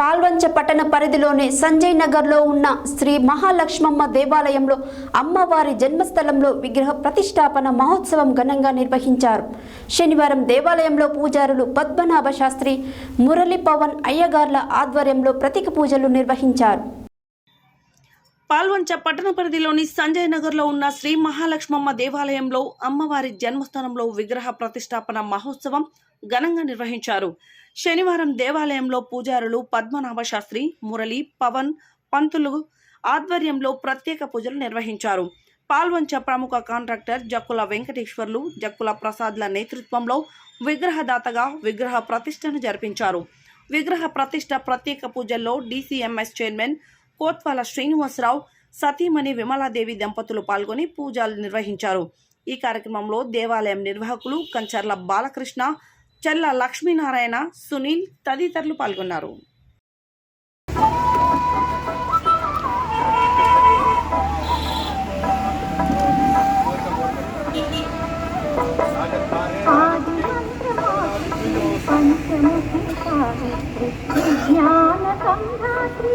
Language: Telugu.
పాల్వంచ పట్టణ పరిధిలోని సంజయ్ నగర్లో ఉన్న శ్రీ మహాలక్ష్మమ్మ దేవాలయంలో అమ్మవారి జన్మస్థలంలో విగ్రహ ప్రతిష్టాపన మహోత్సవం ఘనంగా నిర్వహించారు. శనివారం దేవాలయంలో పూజారులు పద్మనాభ శాస్త్రి మురళీ పవన్ అయ్యగార్ల ఆధ్వర్యంలో ప్రతీక పూజలు నిర్వహించారు. పాల్వంచ పట్టణ పరిధిలోని సంజయ్ నగర్లో ఉన్న శ్రీ మహాలక్ష్మమ్మ దేవాలయంలో అమ్మవారి జన్మస్థానంలో విగ్రహ ప్రతిష్టాపన మహోత్సవం ఘనంగా నిర్వహించారు. శనివారం దేవాలయంలో పూజారులు పద్మనాభ శాస్త్రి మురళి పవన్ పంతులు ఆధ్వర్యంలో ప్రత్యేక పూజలు నిర్వహించారు. పాల్వంచ ప్రముఖ కాంట్రాక్టర్ జక్కుల వెంకటేశ్వర్లు జక్కుల ప్రసాద్ల నేతృత్వంలో విగ్రహదాతగా విగ్రహ ప్రతిష్టను జరిపించారు. విగ్రహ ప్రతిష్ట ప్రత్యేక పూజల్లో డీసీఎంఎస్ చైర్మన్ కోత్వాల శ్రీనివాసరావు సతీమణి విమలాదేవి దంపతులు పాల్గొని పూజలు నిర్వహించారు. ఈ కార్యక్రమంలో దేవాలయం నిర్వాహకులు కంచర్ల బాలకృష్ణ చెల్ల లక్ష్మీనారాయణ సునీల్ తదితరులు పాల్గొన్నారు. జ్ఞాన సంధాత్రి